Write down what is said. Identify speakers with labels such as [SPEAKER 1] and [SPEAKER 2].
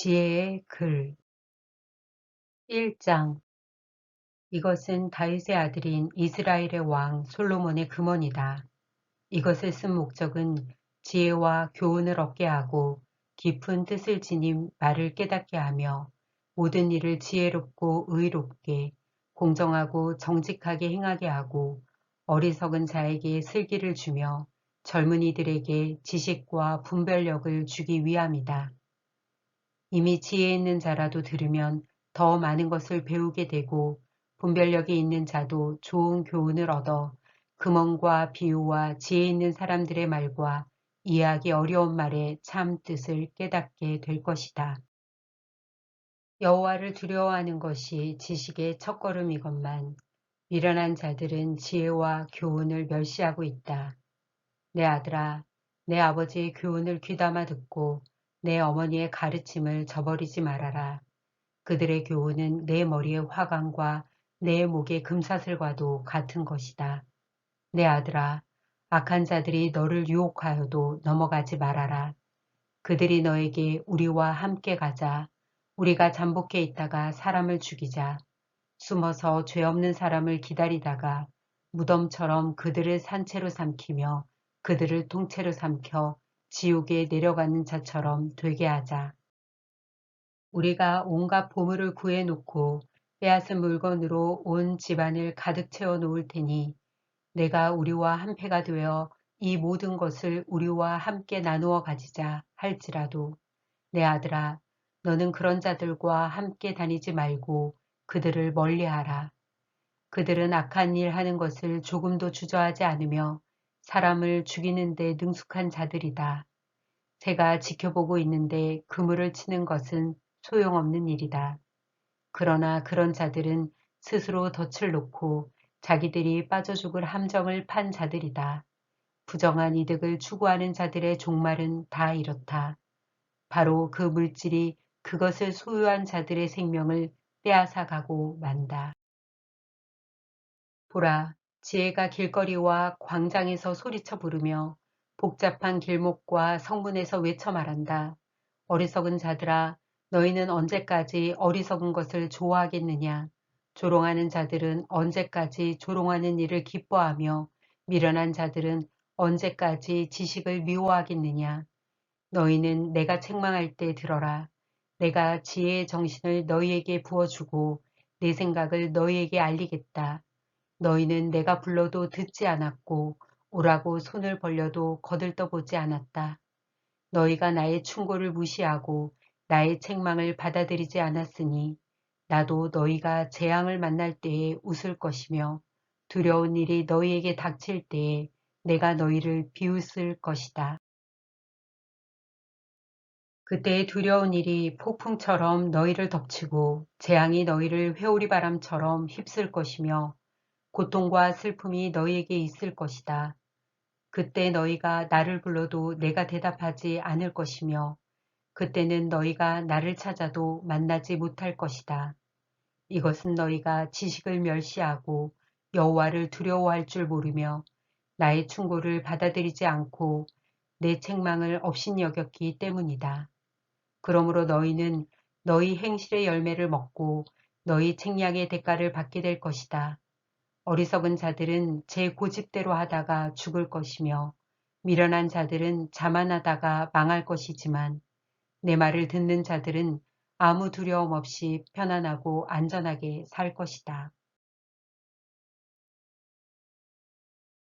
[SPEAKER 1] 지혜의 글 1장 이것은 다윗의 아들인 이스라엘의 왕 솔로몬의 금원이다. 이것을 쓴 목적은 지혜와 교훈을 얻게 하고 깊은 뜻을 지닌 말을 깨닫게 하며 모든 일을 지혜롭고 의롭게 공정하고 정직하게 행하게 하고 어리석은 자에게 슬기를 주며 젊은이들에게 지식과 분별력을 주기 위함이다. 이미 지혜 있는 자라도 들으면 더 많은 것을 배우게 되고 분별력이 있는 자도 좋은 교훈을 얻어 금언과 비유와 지혜 있는 사람들의 말과 이해하기 어려운 말의 참 뜻을 깨닫게 될 것이다. 여호와를 두려워하는 것이 지식의 첫걸음이건만 미련한 자들은 지혜와 교훈을 멸시하고 있다. 내 아들아, 내 아버지의 교훈을 귀담아 듣고 내 어머니의 가르침을 저버리지 말아라. 그들의 교훈은 내 머리의 화관과 내 목의 금사슬과도 같은 것이다. 내 아들아, 악한 자들이 너를 유혹하여도 넘어가지 말아라. 그들이 너에게 우리와 함께 가자. 우리가 잠복해 있다가 사람을 죽이자. 숨어서 죄 없는 사람을 기다리다가 무덤처럼 그들을 산채로 삼키며 그들을 통째로 삼켜 지옥에 내려가는 자처럼 되게 하자. 우리가 온갖 보물을 구해놓고 빼앗은 물건으로 온 집안을 가득 채워 놓을 테니 내가 우리와 한패가 되어 이 모든 것을 우리와 함께 나누어 가지자 할지라도 내 아들아 너는 그런 자들과 함께 다니지 말고 그들을 멀리하라. 그들은 악한 일 하는 것을 조금도 주저하지 않으며 사람을 죽이는 데 능숙한 자들이다. 제가 지켜보고 있는데 그물을 치는 것은 소용없는 일이다. 그러나 그런 자들은 스스로 덫을 놓고 자기들이 빠져 죽을 함정을 판 자들이다. 부정한 이득을 추구하는 자들의 종말은 다 이렇다. 바로 그 물질이 그것을 소유한 자들의 생명을 빼앗아 가고 만다. 보라, 지혜가 길거리와 광장에서 소리쳐 부르며 복잡한 길목과 성문에서 외쳐 말한다. 어리석은 자들아 너희는 언제까지 어리석은 것을 좋아하겠느냐. 조롱하는 자들은 언제까지 조롱하는 일을 기뻐하며 미련한 자들은 언제까지 지식을 미워하겠느냐. 너희는 내가 책망할 때 들어라. 내가 지혜의 정신을 너희에게 부어주고 내 생각을 너희에게 알리겠다. 너희는 내가 불러도 듣지 않았고 오라고 손을 벌려도 거들떠보지 않았다. 너희가 나의 충고를 무시하고 나의 책망을 받아들이지 않았으니 나도 너희가 재앙을 만날 때에 웃을 것이며 두려운 일이 너희에게 닥칠 때에 내가 너희를 비웃을 것이다. 그때의 두려운 일이 폭풍처럼 너희를 덮치고 재앙이 너희를 회오리 바람처럼 휩쓸 것이며 고통과 슬픔이 너희에게 있을 것이다. 그때 너희가 나를 불러도 내가 대답하지 않을 것이며 그때는 너희가 나를 찾아도 만나지 못할 것이다. 이것은 너희가 지식을 멸시하고 여호와를 두려워할 줄 모르며 나의 충고를 받아들이지 않고 내 책망을 없인 여겼기 때문이다. 그러므로 너희는 너희 행실의 열매를 먹고 너희 책량의 대가를 받게 될 것이다. 어리석은 자들은 제 고집대로 하다가 죽을 것이며 미련한 자들은 자만하다가 망할 것이지만 내 말을 듣는 자들은 아무 두려움 없이 편안하고 안전하게 살 것이다.